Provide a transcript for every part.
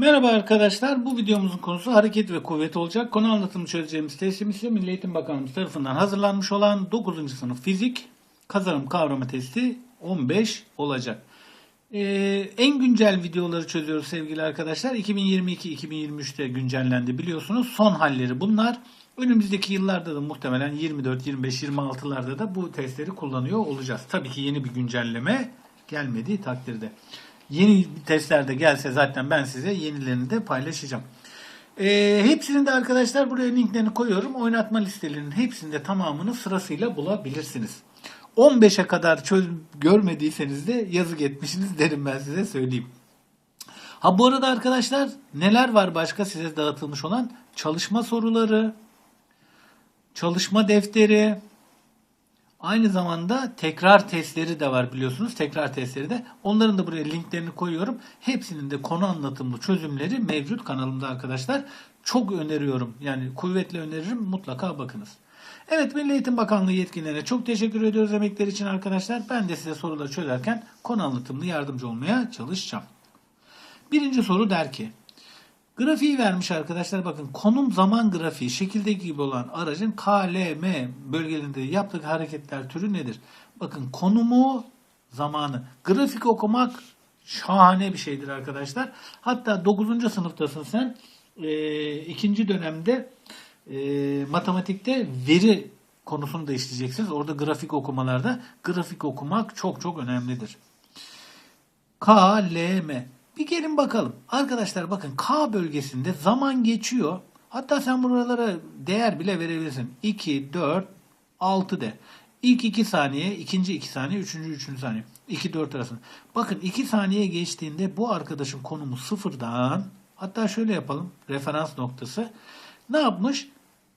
Merhaba arkadaşlar. Bu videomuzun konusu hareket ve kuvvet olacak. Konu anlatımı çözeceğimiz testim ise Milli Eğitim Bakanlığımız tarafından hazırlanmış olan 9. sınıf fizik kazanım kavrama testi 15 olacak. Ee, en güncel videoları çözüyoruz sevgili arkadaşlar. 2022-2023'te güncellendi biliyorsunuz. Son halleri bunlar. Önümüzdeki yıllarda da muhtemelen 24, 25, 26'larda da bu testleri kullanıyor olacağız. Tabii ki yeni bir güncelleme gelmediği takdirde. Yeni testler de gelse zaten ben size yenilerini de paylaşacağım. Ee, hepsinin de arkadaşlar buraya linklerini koyuyorum. Oynatma listelerinin hepsinde tamamını sırasıyla bulabilirsiniz. 15'e kadar çöz görmediyseniz de yazık etmişsiniz derim ben size söyleyeyim. Ha bu arada arkadaşlar neler var başka size dağıtılmış olan? Çalışma soruları, çalışma defteri, aynı zamanda tekrar testleri de var biliyorsunuz. Tekrar testleri de. Onların da buraya linklerini koyuyorum. Hepsinin de konu anlatımlı çözümleri mevcut kanalımda arkadaşlar. Çok öneriyorum. Yani kuvvetle öneririm. Mutlaka bakınız. Evet Milli Eğitim Bakanlığı yetkililerine çok teşekkür ediyoruz emekleri için arkadaşlar. Ben de size soruları çözerken konu anlatımlı yardımcı olmaya çalışacağım. Birinci soru der ki Grafiği vermiş arkadaşlar bakın konum zaman grafiği şekildeki gibi olan aracın KLM bölgelerinde yaptığı hareketler türü nedir? Bakın konumu zamanı. Grafik okumak şahane bir şeydir arkadaşlar. Hatta 9. sınıftasın sen e, ikinci dönemde e, matematikte veri konusunu da işleyeceksiniz. Orada grafik okumalarda grafik okumak çok çok önemlidir. KLM. Bir gelin bakalım. Arkadaşlar bakın K bölgesinde zaman geçiyor. Hatta sen buralara değer bile verebilirsin. 2, 4, 6 de. İlk 2 saniye, ikinci 2 saniye, üçüncü 3. saniye. 2, 4 arasında. Bakın 2 saniye geçtiğinde bu arkadaşın konumu sıfırdan hatta şöyle yapalım. Referans noktası. Ne yapmış?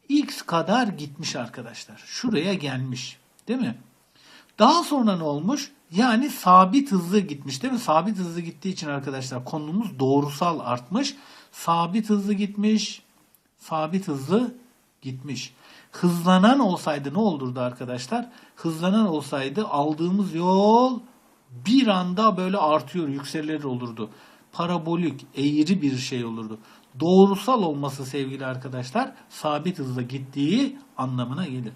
X kadar gitmiş arkadaşlar. Şuraya gelmiş. Değil mi? Daha sonra ne olmuş? Yani sabit hızlı gitmiş değil mi? Sabit hızlı gittiği için arkadaşlar konumuz doğrusal artmış. Sabit hızlı gitmiş. Sabit hızlı gitmiş. Hızlanan olsaydı ne olurdu arkadaşlar? Hızlanan olsaydı aldığımız yol bir anda böyle artıyor, yükselir olurdu. Parabolik, eğri bir şey olurdu. Doğrusal olması sevgili arkadaşlar sabit hızla gittiği anlamına gelir.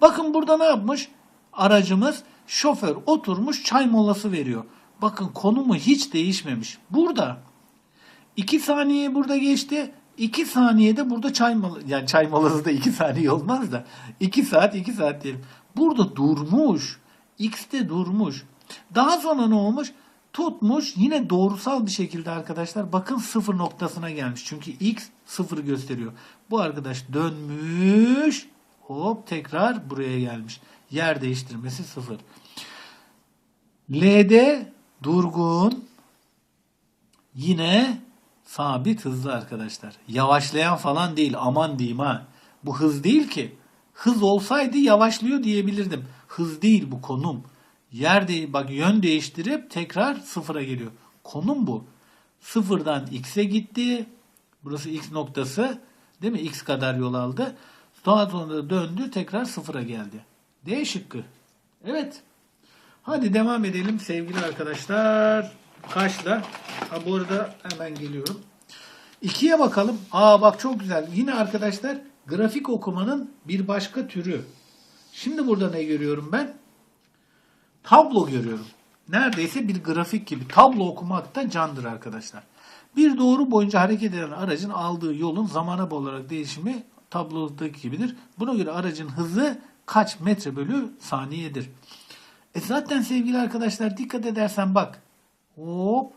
Bakın burada ne yapmış? Aracımız şoför oturmuş çay molası veriyor. Bakın konumu hiç değişmemiş. Burada 2 saniye burada geçti. 2 saniyede burada çay molası yani çay molası da 2 saniye olmaz da 2 saat 2 saat diyelim. Burada durmuş. X'te durmuş. Daha sonra ne olmuş? Tutmuş yine doğrusal bir şekilde arkadaşlar bakın sıfır noktasına gelmiş. Çünkü X sıfır gösteriyor. Bu arkadaş dönmüş hop tekrar buraya gelmiş. Yer değiştirmesi sıfır. L'de durgun yine sabit hızlı arkadaşlar. Yavaşlayan falan değil aman diyeyim ha. Bu hız değil ki. Hız olsaydı yavaşlıyor diyebilirdim. Hız değil bu konum. Yer değil bak yön değiştirip tekrar sıfıra geliyor. Konum bu. Sıfırdan x'e gitti. Burası x noktası. Değil mi? X kadar yol aldı. Daha sonra döndü tekrar sıfıra geldi. D şıkkı. Evet. Hadi devam edelim sevgili arkadaşlar. Kaçla? Ha bu arada hemen geliyorum. İkiye bakalım. Aa bak çok güzel. Yine arkadaşlar grafik okumanın bir başka türü. Şimdi burada ne görüyorum ben? Tablo görüyorum. Neredeyse bir grafik gibi. Tablo okumak da candır arkadaşlar. Bir doğru boyunca hareket eden aracın aldığı yolun zamana olarak değişimi tablodaki gibidir. Buna göre aracın hızı kaç metre bölü saniyedir? E zaten sevgili arkadaşlar dikkat edersen bak. Hop.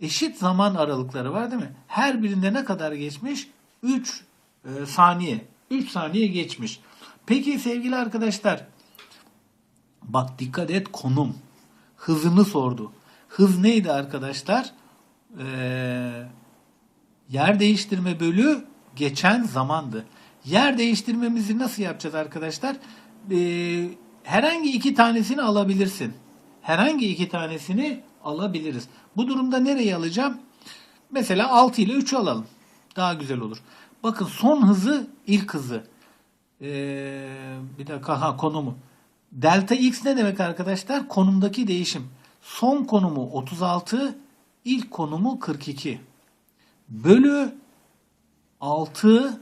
Eşit zaman aralıkları var değil mi? Her birinde ne kadar geçmiş? 3 e, saniye. 3 saniye geçmiş. Peki sevgili arkadaşlar bak dikkat et konum. Hızını sordu. Hız neydi arkadaşlar? Ee, yer değiştirme bölü geçen zamandı. Yer değiştirmemizi nasıl yapacağız arkadaşlar? Ee, herhangi iki tanesini alabilirsin. Herhangi iki tanesini alabiliriz. Bu durumda nereyi alacağım? Mesela 6 ile 3'ü alalım. Daha güzel olur. Bakın son hızı ilk hızı. Ee, bir dakika ha konumu. Delta x ne demek arkadaşlar? Konumdaki değişim. Son konumu 36, ilk konumu 42. bölü 6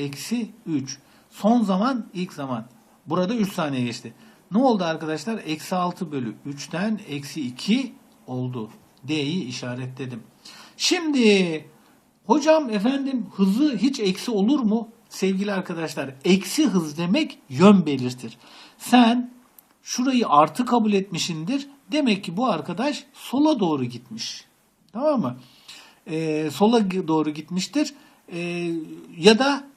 eksi 3. Son zaman ilk zaman. Burada 3 saniye geçti. Ne oldu arkadaşlar? Eksi 6 bölü 3'ten eksi 2 oldu. D'yi işaretledim. Şimdi hocam efendim hızı hiç eksi olur mu? Sevgili arkadaşlar eksi hız demek yön belirtir. Sen şurayı artı kabul etmişindir. Demek ki bu arkadaş sola doğru gitmiş. Tamam mı? Ee, sola doğru gitmiştir. Ee, ya da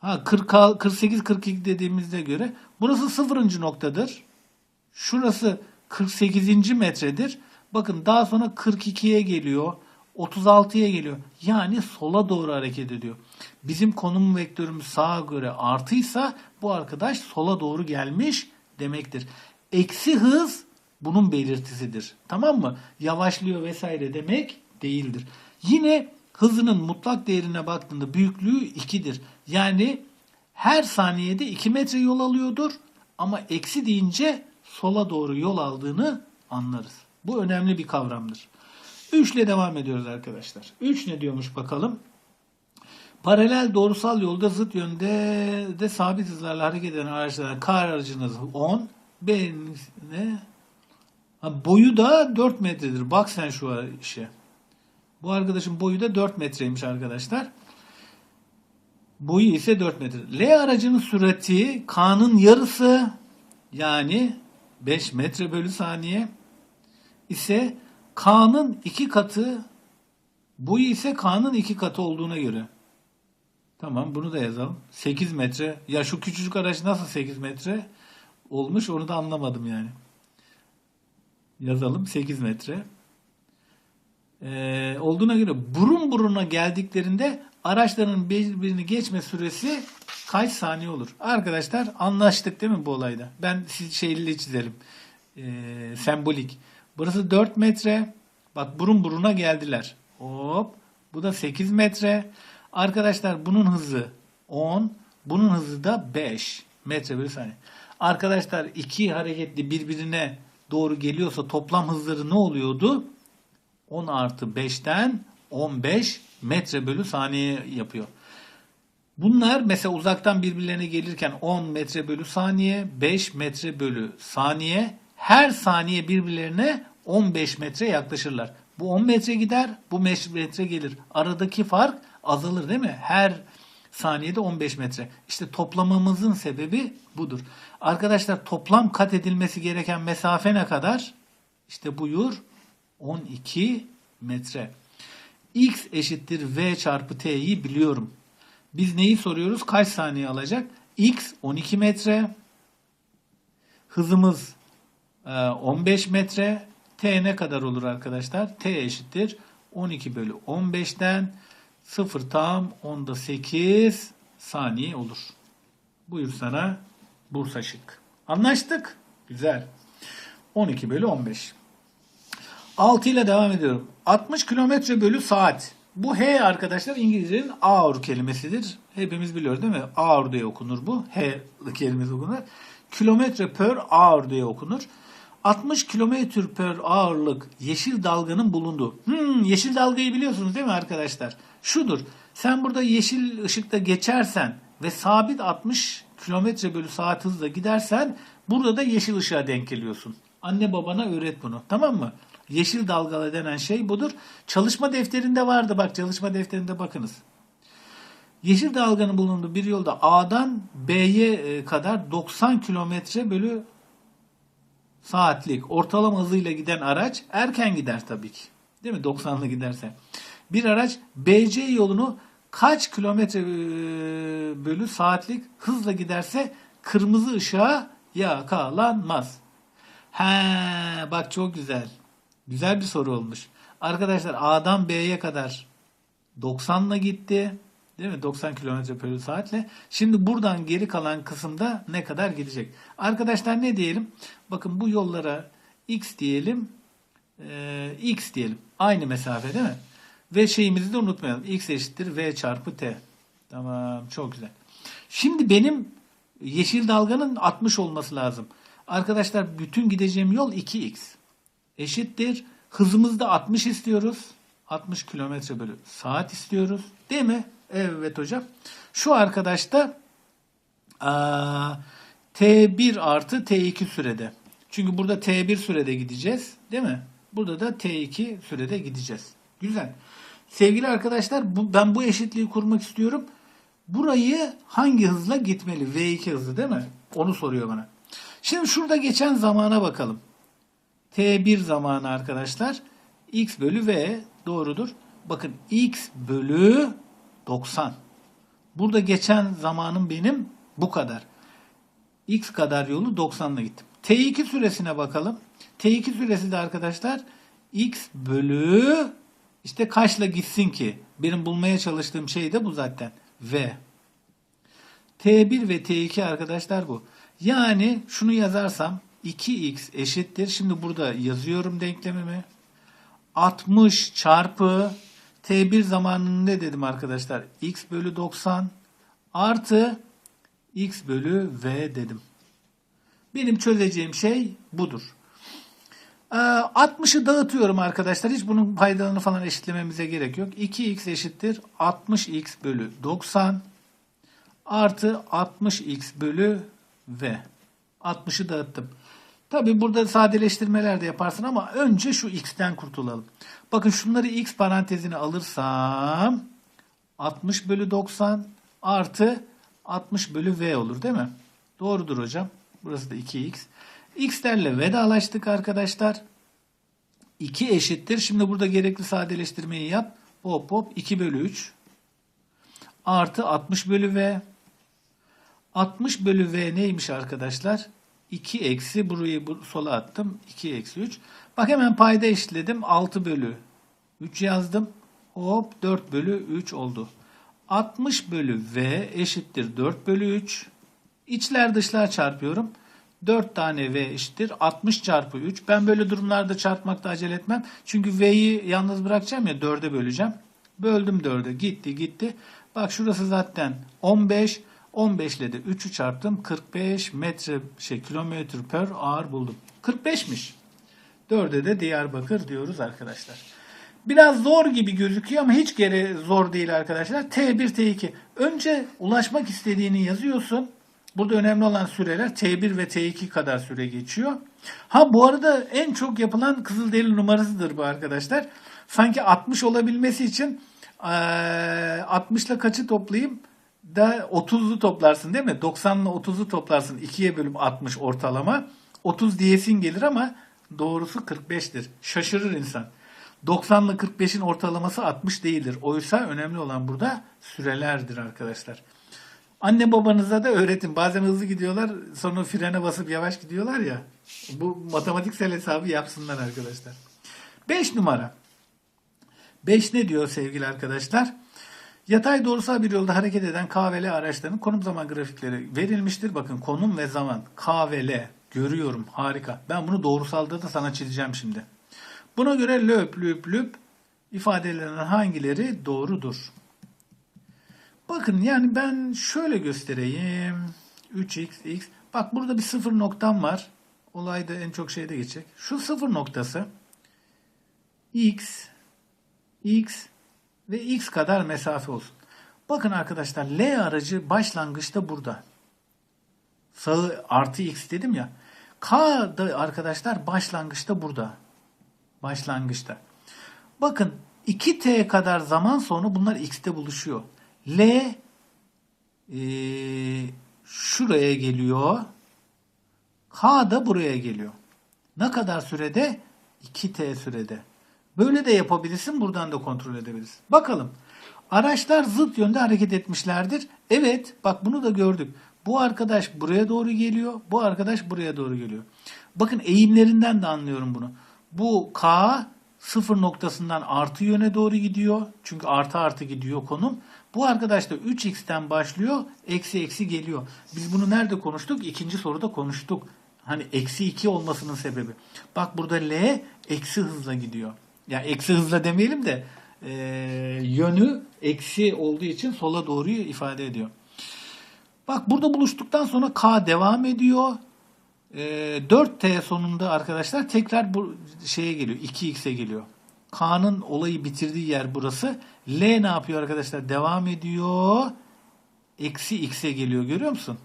ha 40 48 42 dediğimizde göre burası sıfırıncı noktadır. Şurası 48. metredir. Bakın daha sonra 42'ye geliyor. 36'ya geliyor. Yani sola doğru hareket ediyor. Bizim konum vektörümüz sağa göre artıysa bu arkadaş sola doğru gelmiş demektir. Eksi hız bunun belirtisidir. Tamam mı? Yavaşlıyor vesaire demek değildir. Yine hızının mutlak değerine baktığında büyüklüğü 2'dir. Yani her saniyede 2 metre yol alıyordur ama eksi deyince sola doğru yol aldığını anlarız. Bu önemli bir kavramdır. 3 ile devam ediyoruz arkadaşlar. 3 ne diyormuş bakalım. Paralel doğrusal yolda zıt yönde de sabit hızlarla hareket eden araçlar K aracınız 10, B'nin ne? Ha, boyu da 4 metredir. Bak sen şu işe. Bu arkadaşın boyu da 4 metreymiş arkadaşlar. Boyu ise 4 metre. L aracının sürati K'nın yarısı yani 5 metre bölü saniye ise K'nın 2 katı boyu ise K'nın 2 katı olduğuna göre. Tamam bunu da yazalım. 8 metre. Ya şu küçücük araç nasıl 8 metre olmuş onu da anlamadım yani. Yazalım 8 metre. Ee, olduğuna göre burun buruna geldiklerinde araçların birbirini geçme süresi kaç saniye olur? Arkadaşlar anlaştık değil mi bu olayda? Ben siz şeyli çizelim. Ee, sembolik. Burası 4 metre. Bak burun buruna geldiler. Hop. Bu da 8 metre. Arkadaşlar bunun hızı 10. Bunun hızı da 5 metre bölü saniye. Arkadaşlar iki hareketli birbirine doğru geliyorsa toplam hızları ne oluyordu? 10 artı 5'ten 15 metre bölü saniye yapıyor. Bunlar mesela uzaktan birbirlerine gelirken 10 metre bölü saniye, 5 metre bölü saniye. Her saniye birbirlerine 15 metre yaklaşırlar. Bu 10 metre gider, bu 5 metre gelir. Aradaki fark azalır değil mi? Her saniyede 15 metre. İşte toplamamızın sebebi budur. Arkadaşlar toplam kat edilmesi gereken mesafe ne kadar? İşte buyur 12 metre. X eşittir V çarpı T'yi biliyorum. Biz neyi soruyoruz? Kaç saniye alacak? X 12 metre. Hızımız 15 e, metre. T ne kadar olur arkadaşlar? T eşittir 12 bölü 15'ten 0 tam onda 8 saniye olur. Buyur sana Bursa şık. Anlaştık. Güzel. 12 bölü 15. 6 ile devam ediyorum. 60 kilometre bölü saat. Bu H arkadaşlar İngilizcenin hour kelimesidir. Hepimiz biliyoruz değil mi? Hour diye okunur bu. H kelimesi okunur. Kilometre per hour diye okunur. 60 kilometre per hour'lık yeşil dalganın bulunduğu. Hmm, yeşil dalgayı biliyorsunuz değil mi arkadaşlar? Şudur. Sen burada yeşil ışıkta geçersen ve sabit 60 kilometre bölü saat hızla gidersen burada da yeşil ışığa denk geliyorsun. Anne babana öğret bunu. Tamam mı? Yeşil dalgalı denen şey budur. Çalışma defterinde vardı. Bak çalışma defterinde bakınız. Yeşil dalganın bulunduğu bir yolda A'dan B'ye e, kadar 90 kilometre bölü saatlik ortalama hızıyla giden araç erken gider tabii ki. Değil mi? 90'lı giderse. Bir araç BC yolunu kaç kilometre e, bölü saatlik hızla giderse kırmızı ışığa yakalanmaz. He, bak çok güzel. Güzel bir soru olmuş. Arkadaşlar A'dan B'ye kadar 90'la gitti. Değil mi? 90 km bölü saatle. Şimdi buradan geri kalan kısımda ne kadar gidecek? Arkadaşlar ne diyelim? Bakın bu yollara x diyelim. E, x diyelim. Aynı mesafe değil mi? Ve şeyimizi de unutmayalım. x eşittir v çarpı t. Tamam çok güzel. Şimdi benim yeşil dalganın 60 olması lazım. Arkadaşlar bütün gideceğim yol 2x. Eşittir. Hızımızda 60 istiyoruz. 60 kilometre bölü saat istiyoruz. Değil mi? Evet hocam. Şu arkadaş da aa, T1 artı T2 sürede. Çünkü burada T1 sürede gideceğiz. Değil mi? Burada da T2 sürede gideceğiz. Güzel. Sevgili arkadaşlar bu, ben bu eşitliği kurmak istiyorum. Burayı hangi hızla gitmeli? V2 hızı değil mi? Onu soruyor bana. Şimdi şurada geçen zamana bakalım. T1 zamanı arkadaşlar. X bölü V doğrudur. Bakın X bölü 90. Burada geçen zamanım benim bu kadar. X kadar yolu 90'la gittim. T2 süresine bakalım. T2 süresi de arkadaşlar X bölü işte kaçla gitsin ki? Benim bulmaya çalıştığım şey de bu zaten. V. T1 ve T2 arkadaşlar bu. Yani şunu yazarsam 2x eşittir. Şimdi burada yazıyorum denklemimi. 60 çarpı T1 zamanını ne dedim arkadaşlar? X bölü 90 artı X bölü V dedim. Benim çözeceğim şey budur. Ee, 60'ı dağıtıyorum arkadaşlar. Hiç bunun paydalarını falan eşitlememize gerek yok. 2x eşittir 60x bölü 90 artı 60x bölü v. 60'ı dağıttım. Tabi burada sadeleştirmeler de yaparsın ama önce şu x'ten kurtulalım. Bakın şunları x parantezine alırsam 60 bölü 90 artı 60 bölü v olur değil mi? Doğrudur hocam. Burası da 2x. x'lerle vedalaştık arkadaşlar. 2 eşittir. Şimdi burada gerekli sadeleştirmeyi yap. Hop hop 2 bölü 3 artı 60 bölü v 60 bölü v neymiş arkadaşlar? 2 eksi burayı bu, sola attım. 2 eksi 3. Bak hemen payda eşitledim. 6 bölü 3 yazdım. Hop 4 bölü 3 oldu. 60 bölü v eşittir 4 bölü 3. İçler dışlar çarpıyorum. 4 tane v eşittir 60 çarpı 3. Ben böyle durumlarda çarpmakta acele etmem. Çünkü v'yi yalnız bırakacağım ya 4'e böleceğim. Böldüm 4'e gitti gitti. Bak şurası zaten 15. 15 ile de 3'ü çarptım. 45 metre şey kilometre per ağır buldum. 45'miş. 4'e de Diyarbakır diyoruz arkadaşlar. Biraz zor gibi gözüküyor ama hiç geri zor değil arkadaşlar. T1, T2. Önce ulaşmak istediğini yazıyorsun. Burada önemli olan süreler T1 ve T2 kadar süre geçiyor. Ha bu arada en çok yapılan Kızılderili numarasıdır bu arkadaşlar. Sanki 60 olabilmesi için eee, 60 ile kaçı toplayayım da 30'lu toplarsın değil mi? 90 ile 30'u toplarsın. 2'ye bölüp 60 ortalama. 30 diyesin gelir ama doğrusu 45'tir. Şaşırır insan. 90 ile 45'in ortalaması 60 değildir. Oysa önemli olan burada sürelerdir arkadaşlar. Anne babanıza da öğretin. Bazen hızlı gidiyorlar sonra frene basıp yavaş gidiyorlar ya. Bu matematiksel hesabı yapsınlar arkadaşlar. 5 numara. 5 ne diyor sevgili arkadaşlar? Yatay doğrusal bir yolda hareket eden K ve L araçlarının konum zaman grafikleri verilmiştir. Bakın konum ve zaman K ve L görüyorum harika. Ben bunu doğrusalda da sana çizeceğim şimdi. Buna göre löp löp löp ifadelerinden hangileri doğrudur? Bakın yani ben şöyle göstereyim. 3x, x. Bak burada bir sıfır noktam var. Olay da en çok şeyde geçecek. Şu sıfır noktası x, x ve x kadar mesafe olsun. Bakın arkadaşlar L aracı başlangıçta burada. Sağı artı x dedim ya. K da arkadaşlar başlangıçta burada. Başlangıçta. Bakın 2t kadar zaman sonra bunlar x'te buluşuyor. L e, şuraya geliyor. K da buraya geliyor. Ne kadar sürede? 2t sürede. Böyle de yapabilirsin. Buradan da kontrol edebilirsin. Bakalım. Araçlar zıt yönde hareket etmişlerdir. Evet. Bak bunu da gördük. Bu arkadaş buraya doğru geliyor. Bu arkadaş buraya doğru geliyor. Bakın eğimlerinden de anlıyorum bunu. Bu K sıfır noktasından artı yöne doğru gidiyor. Çünkü artı artı gidiyor konum. Bu arkadaş da 3x'ten başlıyor. Eksi eksi geliyor. Biz bunu nerede konuştuk? İkinci soruda konuştuk. Hani eksi 2 olmasının sebebi. Bak burada L eksi hızla gidiyor. Ya eksi hızla demeyelim de e, yönü eksi olduğu için sola doğru ifade ediyor. Bak burada buluştuktan sonra K devam ediyor. E, 4T sonunda arkadaşlar tekrar bu şeye geliyor. 2x'e geliyor. K'nın olayı bitirdiği yer burası. L ne yapıyor arkadaşlar? Devam ediyor. Eksi x'e geliyor. Görüyor musun?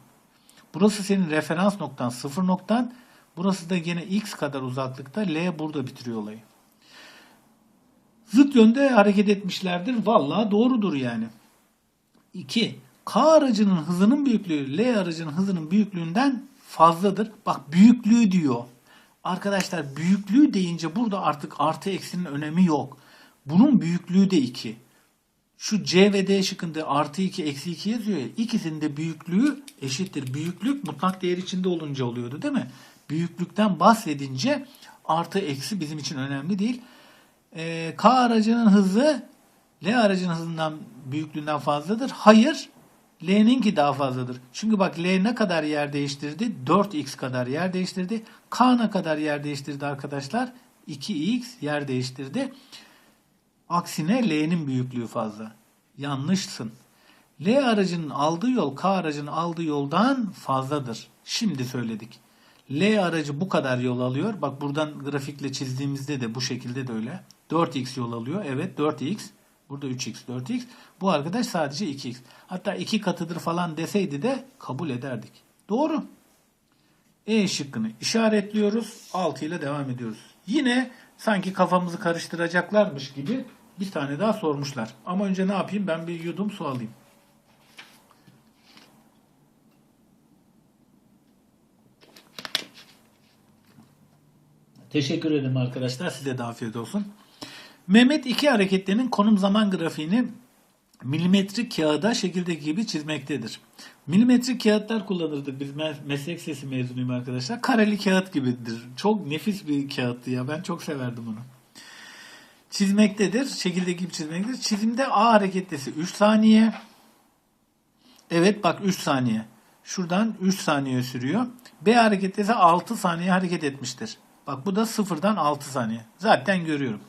Burası senin referans noktan, sıfır noktan. Burası da gene x kadar uzaklıkta. L burada bitiriyor olayı. Zıt yönde hareket etmişlerdir. Vallahi doğrudur yani. 2. K aracının hızının büyüklüğü L aracının hızının büyüklüğünden fazladır. Bak büyüklüğü diyor. Arkadaşlar büyüklüğü deyince burada artık artı eksinin önemi yok. Bunun büyüklüğü de 2. Şu C ve D şıkkında artı 2 eksi 2 yazıyor ya. İkisinin de büyüklüğü eşittir. Büyüklük mutlak değer içinde olunca oluyordu değil mi? Büyüklükten bahsedince artı eksi bizim için önemli değil. Ee, K aracının hızı L aracının hızından büyüklüğünden fazladır. Hayır. L'ninki daha fazladır. Çünkü bak L ne kadar yer değiştirdi? 4x kadar yer değiştirdi. K ne kadar yer değiştirdi arkadaşlar? 2x yer değiştirdi. Aksine L'nin büyüklüğü fazla. Yanlışsın. L aracının aldığı yol K aracının aldığı yoldan fazladır. Şimdi söyledik. L aracı bu kadar yol alıyor. Bak buradan grafikle çizdiğimizde de bu şekilde de öyle. 4x yol alıyor. Evet 4x. Burada 3x, 4x. Bu arkadaş sadece 2x. Hatta 2 katıdır falan deseydi de kabul ederdik. Doğru. E şıkkını işaretliyoruz. 6 ile devam ediyoruz. Yine sanki kafamızı karıştıracaklarmış gibi bir tane daha sormuşlar. Ama önce ne yapayım? Ben bir yudum su alayım. Teşekkür ederim arkadaşlar. Size de afiyet olsun. Mehmet iki hareketlerinin konum zaman grafiğini milimetrik kağıda şekildeki gibi çizmektedir. Milimetrik kağıtlar kullanırdık biz meslek sesi mezunuyum arkadaşlar. Kareli kağıt gibidir. Çok nefis bir kağıttı ya. Ben çok severdim onu. Çizmektedir. Şekildeki gibi çizmektedir. Çizimde A hareketlisi 3 saniye. Evet bak 3 saniye. Şuradan 3 saniye sürüyor. B hareketlisi 6 saniye hareket etmiştir. Bak bu da sıfırdan 6 saniye. Zaten görüyorum.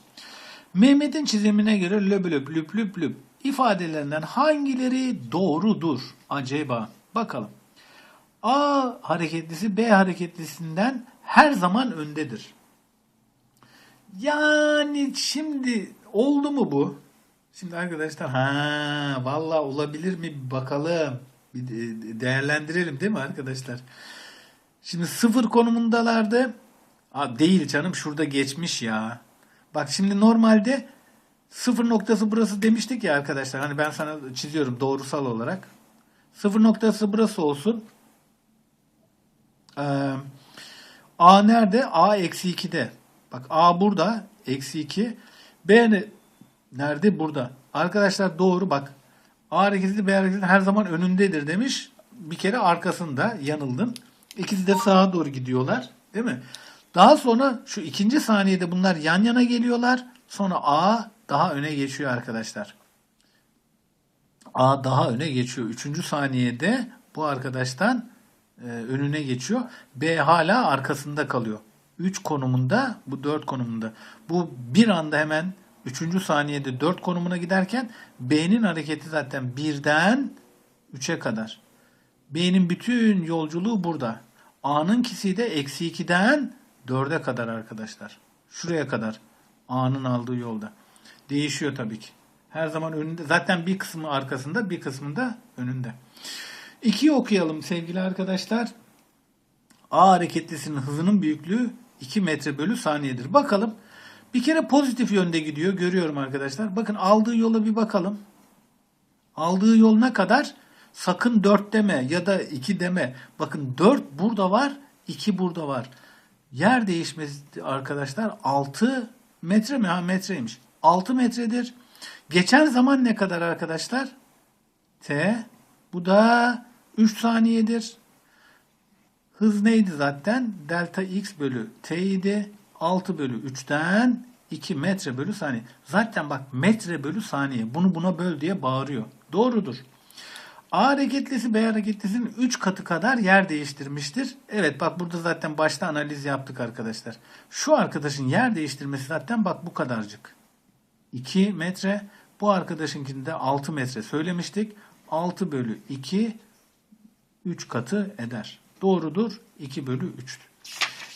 Mehmet'in çizimine göre löp löp lüp lüp lüp ifadelerinden hangileri doğrudur acaba? Bakalım. A hareketlisi B hareketlisinden her zaman öndedir. Yani şimdi oldu mu bu? Şimdi arkadaşlar ha vallahi olabilir mi bakalım. Bir değerlendirelim değil mi arkadaşlar? Şimdi sıfır konumundalardı. Aa, değil canım şurada geçmiş ya. Bak şimdi normalde sıfır noktası burası demiştik ya arkadaşlar. Hani ben sana çiziyorum doğrusal olarak. Sıfır noktası burası olsun. Ee, A nerede? A eksi 2'de. Bak A burada. Eksi 2. B ne? nerede? Burada. Arkadaşlar doğru bak. A hareketi B hareketi her zaman önündedir demiş. Bir kere arkasında yanıldın. İkisi de sağa doğru gidiyorlar. Değil mi? Daha sonra şu ikinci saniyede bunlar yan yana geliyorlar. Sonra A daha öne geçiyor arkadaşlar. A daha öne geçiyor. Üçüncü saniyede bu arkadaştan e, önüne geçiyor. B hala arkasında kalıyor. 3 konumunda bu 4 konumunda. Bu bir anda hemen 3. saniyede 4 konumuna giderken B'nin hareketi zaten 1'den 3'e kadar. B'nin bütün yolculuğu burada. A'nınkisi de eksi 2'den 4'e kadar arkadaşlar. Şuraya kadar A'nın aldığı yolda. Değişiyor tabii ki. Her zaman önünde. Zaten bir kısmı arkasında bir kısmında önünde. 2'yi okuyalım sevgili arkadaşlar. A hareketlisinin hızının büyüklüğü 2 metre bölü saniyedir. Bakalım. Bir kere pozitif yönde gidiyor. Görüyorum arkadaşlar. Bakın aldığı yola bir bakalım. Aldığı yol ne kadar? Sakın 4 deme ya da 2 deme. Bakın 4 burada var, 2 burada var. Yer değişmesi arkadaşlar 6 metre mi? Ha metreymiş. 6 metredir. Geçen zaman ne kadar arkadaşlar? T. Bu da 3 saniyedir. Hız neydi zaten? Delta x bölü t idi. 6 bölü 3'ten 2 metre bölü saniye. Zaten bak metre bölü saniye. Bunu buna böl diye bağırıyor. Doğrudur. A hareketlisi B hareketlisinin 3 katı kadar yer değiştirmiştir. Evet bak burada zaten başta analiz yaptık arkadaşlar. Şu arkadaşın yer değiştirmesi zaten bak bu kadarcık. 2 metre. Bu arkadaşınkinde 6 metre söylemiştik. 6 bölü 2 3 katı eder. Doğrudur. 2 bölü 3'tür.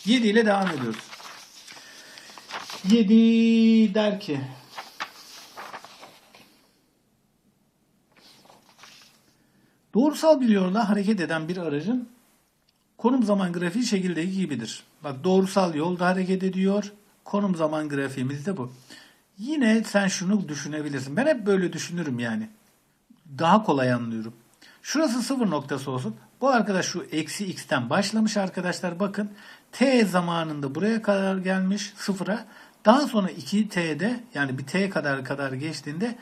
7 ile devam ediyoruz. 7 der ki Doğrusal bir yolda hareket eden bir aracın konum zaman grafiği şekildeki gibidir. Bak doğrusal yolda hareket ediyor. Konum zaman grafiğimiz de bu. Yine sen şunu düşünebilirsin. Ben hep böyle düşünürüm yani. Daha kolay anlıyorum. Şurası sıfır noktası olsun. Bu arkadaş şu eksi x'ten başlamış arkadaşlar. Bakın t zamanında buraya kadar gelmiş sıfıra. Daha sonra 2t'de yani bir t kadar kadar geçtiğinde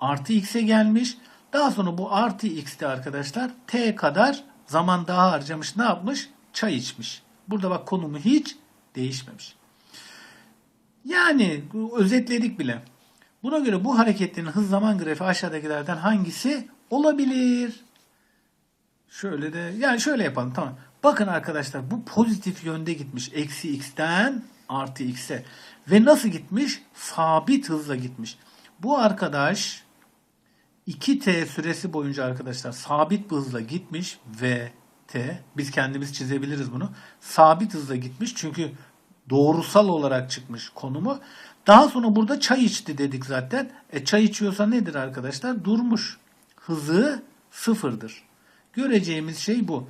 artı x'e gelmiş. Daha sonra bu artı x'te arkadaşlar t kadar zaman daha harcamış. Ne yapmış? Çay içmiş. Burada bak konumu hiç değişmemiş. Yani özetledik bile. Buna göre bu hareketlerin hız zaman grafiği aşağıdakilerden hangisi olabilir? Şöyle de yani şöyle yapalım tamam. Bakın arkadaşlar bu pozitif yönde gitmiş. Eksi x'ten artı x'e. Ve nasıl gitmiş? Sabit hızla gitmiş. Bu arkadaş 2t süresi boyunca arkadaşlar sabit bir hızla gitmiş ve t biz kendimiz çizebiliriz bunu. Sabit hızla gitmiş çünkü doğrusal olarak çıkmış konumu. Daha sonra burada çay içti dedik zaten. E çay içiyorsa nedir arkadaşlar? Durmuş. Hızı sıfırdır. Göreceğimiz şey bu.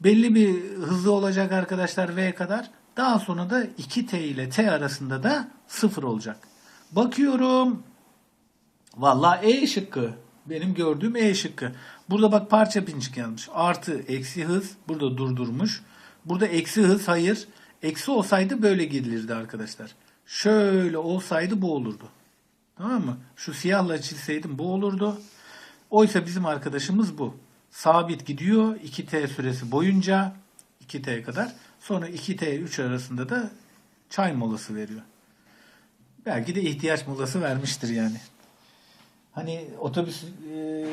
Belli bir hızı olacak arkadaşlar V kadar. Daha sonra da 2T ile T arasında da sıfır olacak. Bakıyorum. Vallahi E şıkkı. Benim gördüğüm E şıkkı. Burada bak parça pinçik yazmış. Artı eksi hız. Burada durdurmuş. Burada eksi hız hayır. Eksi olsaydı böyle gidilirdi arkadaşlar. Şöyle olsaydı bu olurdu. Tamam mı? Şu siyahla çizseydim bu olurdu. Oysa bizim arkadaşımız bu. Sabit gidiyor 2t süresi boyunca 2t kadar. Sonra 2t 3 arasında da çay molası veriyor. Belki de ihtiyaç molası vermiştir yani. Hani otobüs e,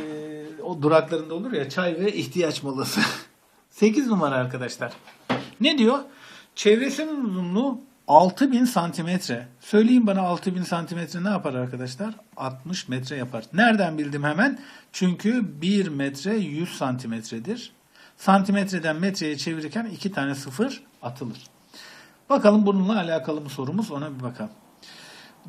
o duraklarında olur ya çay ve ihtiyaç molası. 8 numara arkadaşlar. Ne diyor? Çevresinin uzunluğu 6000 santimetre. Söyleyin bana 6000 santimetre ne yapar arkadaşlar? 60 metre yapar. Nereden bildim hemen? Çünkü 1 metre 100 santimetredir. Santimetreden metreye çevirirken 2 tane sıfır atılır. Bakalım bununla alakalı mı sorumuz ona bir bakalım.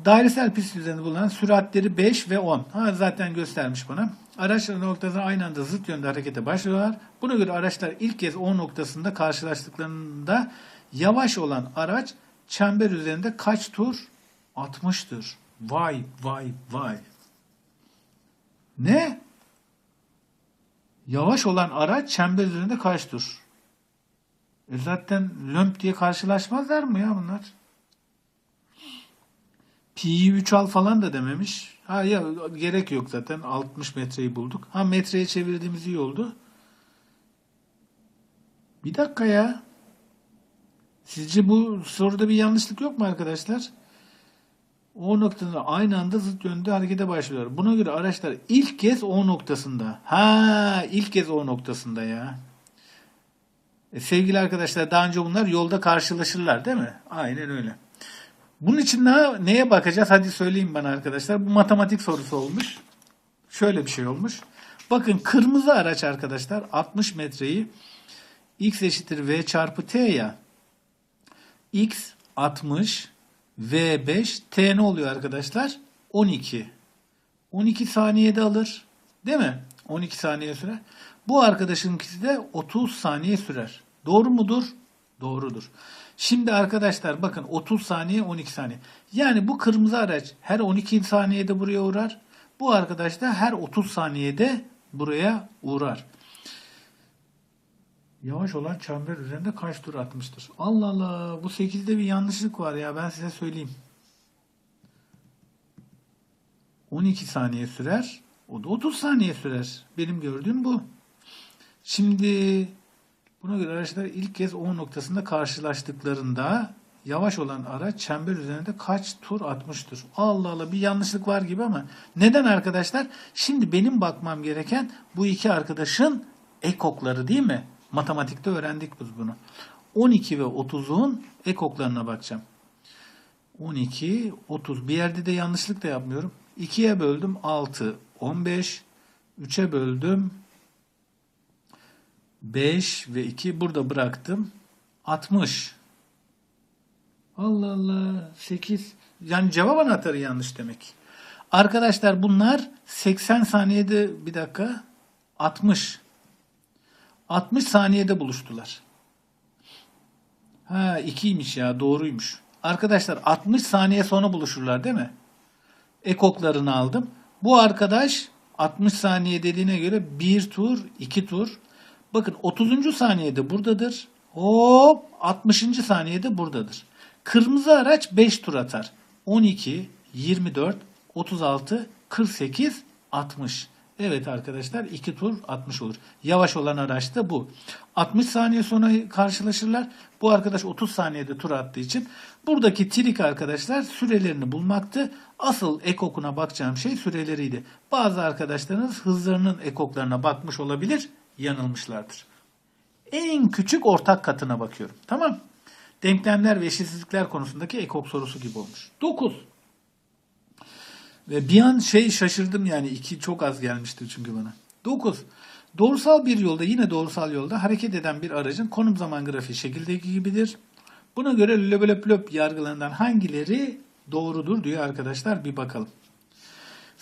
Dairesel pist üzerinde bulunan süratleri 5 ve 10. Ha, zaten göstermiş bana. Araçlar noktasına aynı anda zıt yönde harekete başlıyorlar. Buna göre araçlar ilk kez O noktasında karşılaştıklarında yavaş olan araç çember üzerinde kaç tur atmıştır? Vay vay vay. Ne? Yavaş olan araç çember üzerinde kaç tur? E zaten lömp diye karşılaşmazlar mı ya bunlar? Pi'yi 3 al falan da dememiş. Ha ya gerek yok zaten 60 metreyi bulduk. Ha metreye çevirdiğimiz iyi oldu. Bir dakika ya. Sizce bu soruda bir yanlışlık yok mu arkadaşlar? O noktada aynı anda zıt yönde harekete başlıyorlar. Buna göre araçlar ilk kez O noktasında. Ha, ilk kez O noktasında ya. E, sevgili arkadaşlar daha önce bunlar yolda karşılaşırlar değil mi? Aynen öyle. Bunun için daha neye bakacağız? Hadi söyleyin bana arkadaşlar. Bu matematik sorusu olmuş. Şöyle bir şey olmuş. Bakın kırmızı araç arkadaşlar 60 metreyi x eşittir v çarpı t ya. x 60 v 5 t ne oluyor arkadaşlar? 12. 12 saniyede alır. Değil mi? 12 saniye sürer. Bu arkadaşınkisi de 30 saniye sürer. Doğru mudur? Doğrudur. Şimdi arkadaşlar bakın 30 saniye 12 saniye. Yani bu kırmızı araç her 12 saniyede buraya uğrar. Bu arkadaş da her 30 saniyede buraya uğrar. Yavaş olan çember üzerinde kaç tur atmıştır? Allah Allah bu 8'de bir yanlışlık var ya ben size söyleyeyim. 12 saniye sürer. O da 30 saniye sürer. Benim gördüğüm bu. Şimdi buna göre araçlar ilk kez O noktasında karşılaştıklarında yavaş olan araç çember üzerinde kaç tur atmıştır? Allah Allah bir yanlışlık var gibi ama neden arkadaşlar? Şimdi benim bakmam gereken bu iki arkadaşın ekokları değil mi? Matematikte öğrendik biz bunu. 12 ve 30'un ekoklarına bakacağım. 12, 30. Bir yerde de yanlışlık da yapmıyorum. 2'ye böldüm 6, 15. 3'e böldüm 5 ve 2 burada bıraktım. 60. Allah Allah 8. Yani cevap anahtarı yanlış demek. Arkadaşlar bunlar 80 saniyede bir dakika 60. 60 saniyede buluştular. Ha ikiymiş ya doğruymuş. Arkadaşlar 60 saniye sonra buluşurlar değil mi? Ekoklarını aldım. Bu arkadaş 60 saniye dediğine göre bir tur, iki tur. Bakın 30. saniyede buradadır. Hop 60. saniyede buradadır. Kırmızı araç 5 tur atar. 12, 24, 36, 48, 60. Evet arkadaşlar 2 tur 60 olur. Yavaş olan araç da bu. 60 saniye sonra karşılaşırlar. Bu arkadaş 30 saniyede tur attığı için buradaki trik arkadaşlar sürelerini bulmaktı. Asıl ekokuna bakacağım şey süreleriydi. Bazı arkadaşlarınız hızlarının ekoklarına bakmış olabilir. Yanılmışlardır. En küçük ortak katına bakıyorum. Tamam. Denklemler ve eşitsizlikler konusundaki ekok sorusu gibi olmuş. 9. Ve bir an şey şaşırdım yani iki çok az gelmişti çünkü bana. 9. Doğrusal bir yolda yine doğrusal yolda hareket eden bir aracın konum zaman grafiği şekildeki gibidir. Buna göre löp löp löp yargılarından hangileri doğrudur diyor arkadaşlar bir bakalım.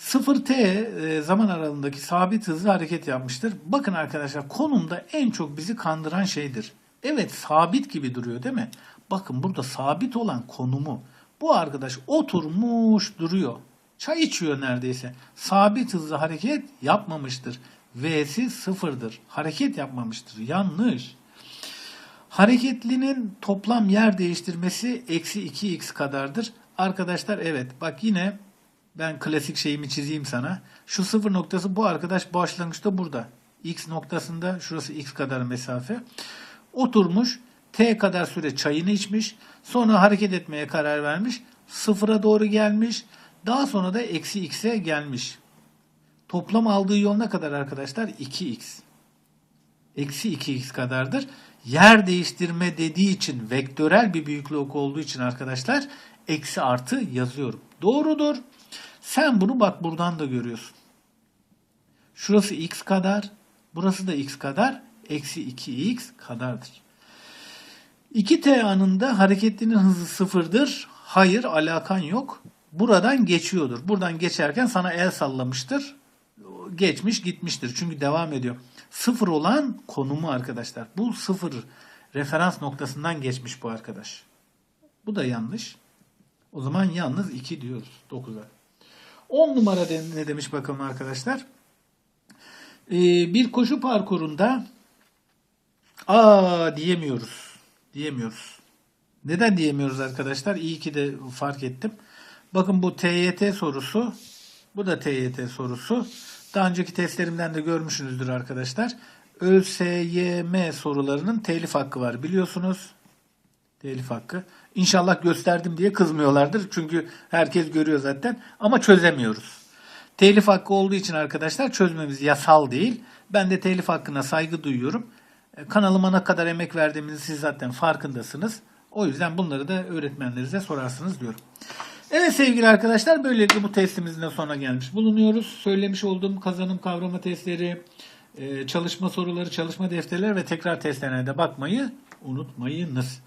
0t e, zaman aralığındaki sabit hızlı hareket yapmıştır. Bakın arkadaşlar konumda en çok bizi kandıran şeydir. Evet sabit gibi duruyor değil mi? Bakın burada sabit olan konumu. Bu arkadaş oturmuş duruyor. Çay içiyor neredeyse. Sabit hızlı hareket yapmamıştır. V'si sıfırdır. Hareket yapmamıştır. Yanlış. Hareketlinin toplam yer değiştirmesi eksi 2x kadardır. Arkadaşlar evet bak yine ben klasik şeyimi çizeyim sana. Şu sıfır noktası bu arkadaş başlangıçta burada. X noktasında şurası x kadar mesafe. Oturmuş t kadar süre çayını içmiş. Sonra hareket etmeye karar vermiş. Sıfıra doğru gelmiş. Daha sonra da eksi x'e gelmiş. Toplam aldığı yol ne kadar arkadaşlar? 2x. Eksi 2x kadardır. Yer değiştirme dediği için vektörel bir büyüklük olduğu için arkadaşlar eksi artı yazıyorum. Doğrudur. Sen bunu bak buradan da görüyorsun. Şurası x kadar. Burası da x kadar. Eksi 2x kadardır. 2t anında hareketlinin hızı sıfırdır. Hayır alakan yok. Buradan geçiyordur. Buradan geçerken sana el sallamıştır. Geçmiş gitmiştir. Çünkü devam ediyor. Sıfır olan konumu arkadaşlar. Bu sıfır referans noktasından geçmiş bu arkadaş. Bu da yanlış. O zaman yalnız 2 diyoruz 9'a. 10 numara ne demiş bakalım arkadaşlar. Ee, bir koşu parkurunda aa diyemiyoruz. Diyemiyoruz. Neden diyemiyoruz arkadaşlar? İyi ki de fark ettim. Bakın bu TYT sorusu. Bu da TYT sorusu. Daha önceki testlerimden de görmüşsünüzdür arkadaşlar. ÖSYM sorularının telif hakkı var biliyorsunuz. Telif hakkı. İnşallah gösterdim diye kızmıyorlardır. Çünkü herkes görüyor zaten. Ama çözemiyoruz. Telif hakkı olduğu için arkadaşlar çözmemiz yasal değil. Ben de telif hakkına saygı duyuyorum. E, Kanalıma ne kadar emek verdiğimizi siz zaten farkındasınız. O yüzden bunları da öğretmenlerinize sorarsınız diyorum. Evet sevgili arkadaşlar böylelikle bu testimizin de sonuna gelmiş bulunuyoruz. Söylemiş olduğum kazanım kavrama testleri, e, çalışma soruları, çalışma defterleri ve tekrar testlerine de bakmayı unutmayınız.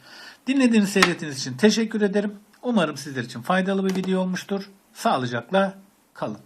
Dinlediğiniz, seyrettiğiniz için teşekkür ederim. Umarım sizler için faydalı bir video olmuştur. Sağlıcakla kalın.